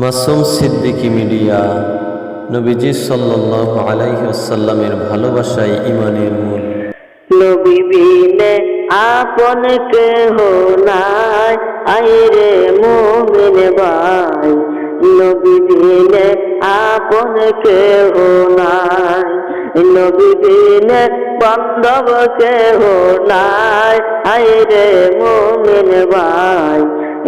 Masum Siddiqui media নবীজি সাল্লাল্লাহু আলাইহি ওয়াসাল্লামের ভালোবাসায় ইমানের মূল। নবী বিনে আপন কেহ নাই আইরে মুমিন ভাই। নবী বিনে আপন কেহ নাই, নবী বিনে বান্ধব কেহ নাই আইরে মুমিন ভাই।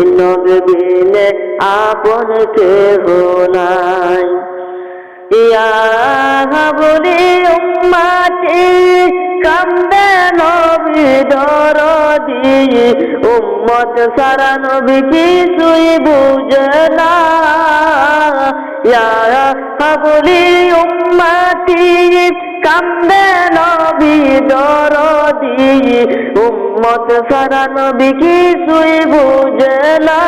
নবী বিনে আপন কেহ নাই। ইয়া বলি উম্মাতি, কান্দে নবী দরদি। উম্মত সারা নবী কিছুই বুঝে না। বলি উম্মাতি, কান্দে নবী উম্মত সারা নবী কিছুই বুঝে না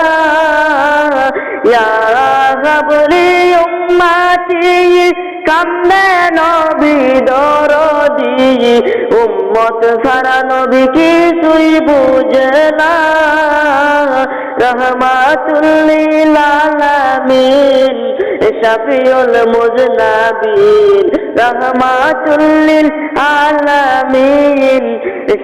বলি উম্মাতি, কান্দে নবী দরদি। উম্মত সারা নবী কিছুই বুঝে না রহমাতুল্লিল আলামিন, শাফিউল মুজনাবিন রহমাতুল্লিল আলামিন।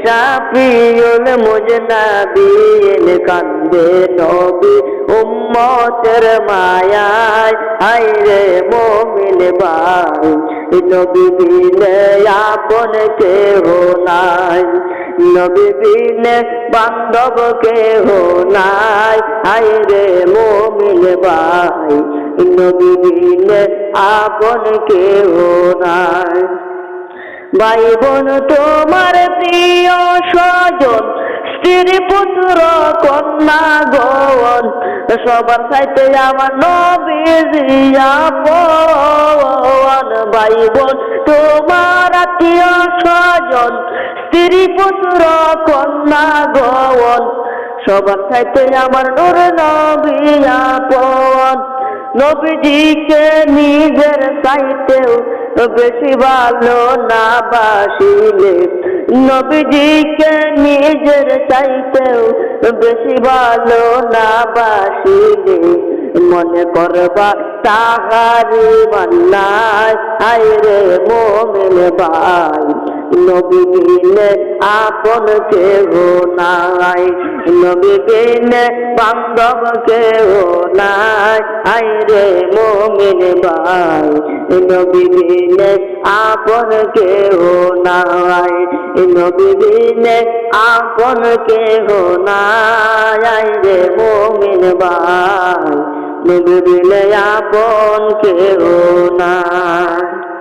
শাফিউল মুজনাবিন কান্দে নবী উম্মতের মায়ায়। হাইরে মোমিন ভাই নবী বিনে আপন কেহ নাই। নবী বিনে বান্ধব কেহ নাই। হাইরে মোমিন ভাই নবী বিনে আপন কেহ নাই। ভাই বোন তোমার প্রিয় স্বজন স্ত্রী পুত্র, কন্যা গন সবার সাইতে আমার নবীজিয়া পন ভাই বোন তোমার আত্মীয় স্বজন স্ত্রী পুত্র, কন্যা গন সবার সাইতে আমার নূর নবিয়া পন নবীজিকে নিজের চাইতেও বেশি ভালো না বাসিলে। নবীজিকে নিজের চাইতেও বেশি ভালো না বাসিলে। মনে করবা তাহারি আইরে মোমেন ভাই। নবী বিনে আপন কেহ নাই নবী বিনে বান্ধব কেহ নাই আইরে মোমিন ভাই। নবী বিনে আপন কেহ নাই নবী বিনে আপন কেহ নাই রে মোমিন ভাই নবী বিনে আপন কেহ না